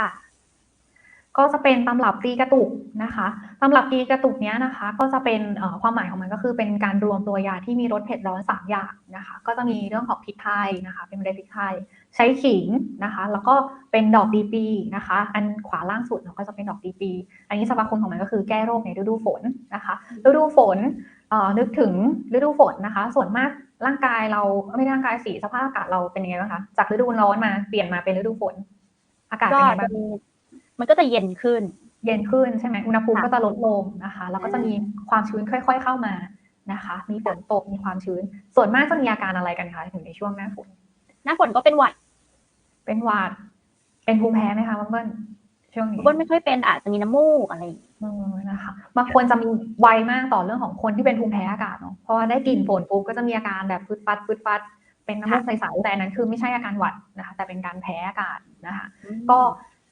ค่ะ ก็จะเป็นตำรับตีกระตุกนะคะตำรับตีกระตุกเนี้ยนะคะ ก็จะเป็นความหมายของมันก็คือเป็นการรวมตัวยาที่มีรสเผ็ดร้อนสามอย่างนะคะ ก็จะมีเรื่องของพริกไทยนะคะ เป็นเมล็ดพริกไทยใช้ขิงนะคะ แล้วก็เป็นดอกดีปีนะคะ อันขวาล่างสุดเราก็จะเป็นดอกดีปี อันนี้สรรพคุณของมันก็คือแก้โรคในฤดูฝนนะคะฤดูฝนนึกถึงฤดูฝนนะคะ ส่วนมากร่างกายเราไม่ร่างกายสีสภาพอากาศเราเป็นยังไงบ้างคะจากฤดูร้อนมาเปลี่ยนมาเป็นฤดูฝน อากาศก็เป็นยังไงจะบ้างมีมันก็จะเย็นขึ้น เย็นขึ้นใช่ไหมอุณหภูมิค่ะก็จะลดลงนะคะ แล้วก็จะมีความชื้นค่อย ๆเข้ามานะคะ มีฝนตกมีความชื้น ส่วนมากจะมีอาการอะไรกันคะถึงในช่วงหน้าฝนหน้าฝนก็เป็นหวัด เป็นหวัด เป็นภูมิแพ้ไหมคะเบิ้ลช่วงนี้บนไม่ค่อยเป็นอาจจะมีน้ำมูกอะไรอย่างงี้เออนะคะบางคนจะมีไวมากต่อเรื่องของคนที่เป็นภูมิแพ้อากาศเนาะเพราะว่าได้กลิ่นฝนปุ๊บก็จะมีอาการแบบฟึดฟัดฟึดฟัด เป็นน้ำมูกใสๆแต่อันนั้นคือไม่ใช่อาการหวัดนะคะ แต่เป็นการแพ้อากาศนะคะ ก็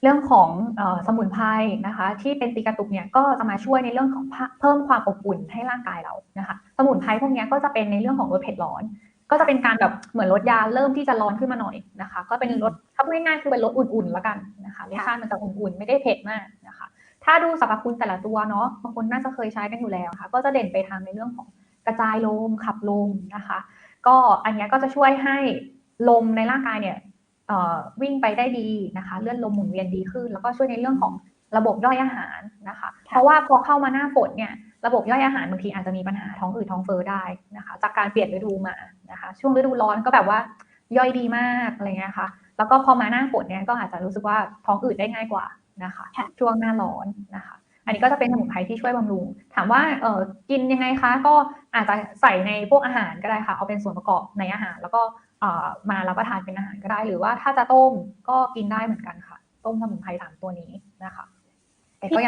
เรื่องของเออสมุนไพรนะคะ ที่เป็นตีกระตุกเนี่ยก็จะมาช่วยในเรื่องของเพิ่มความอบอุ่นให้ร่างกายเรานะคะ สมุนไพรพวกเนี้ยก็จะเป็นในเรื่องของลดเผ็ดร้อน ก็จะเป็นการแบบเหมือนลดยาเริ่มที่จะร้อนขึ้นมาหน่อยนะคะ ก็เป็นลดถ้าพูดง่ายๆคือเป็นลดอุ่นๆแล้วกันนะคะรสชาติมันจะอุ่นๆไม่ได้เผ็ดมากนะคะ ถ้าดูสรรพคุณแต่ละตัวเนาะบางคนน่าจะเคยใช้กันอยู่แล้วค่ะ ก็จะเด่นไปทางในเรื่องของกระจายลมขับลมนะคะ ก็อันเนี้ยก็จะช่วยให้ลมในร่างกายเนี่ยเอ่อวิ่งไปได้ดีนะคะ เลื่อนลมหมุนเวียนดีขึ้น แล้วก็ช่วยในเรื่องของระบบย่อยอาหารนะคะ เพราะว่าพอเข้ามาหน้าฝนเนี่ยระบบย่อยอาหารบางทีอาจจะมีปัญหาท้องอืดท้องเฟ้อได้นะคะ จากการเปลี่ยนฤดูมานะคะ ช่วงฤดูร้อนก็แบบว่าย่อยดีมากอะไรเงี้ยค่ะ แล้วก็พอมาหน้าฝนเนี่ยก็อาจจะรู้สึกว่าท้องอืดได้ง่ายกว่านะคะค่ะช่วงหน้าร้อนนะคะ อันนี้ก็จะเป็นสมุนไพรที่ช่วยบำรุง ถามว่าเออกินยังไงคะ ก็อาจจะใส่ในพวกอาหารก็ได้ค่ะ เอาเป็นส่วนประกอบในอาหาร แล้วก็เออมารับประทานเป็นอาหารก็ได้ หรือว่าถ้าจะต้มก็กินได้เหมือนกันค่ะ ต้มสมุนไพรสามตัวนี้นะคะ แต่ก็ยัง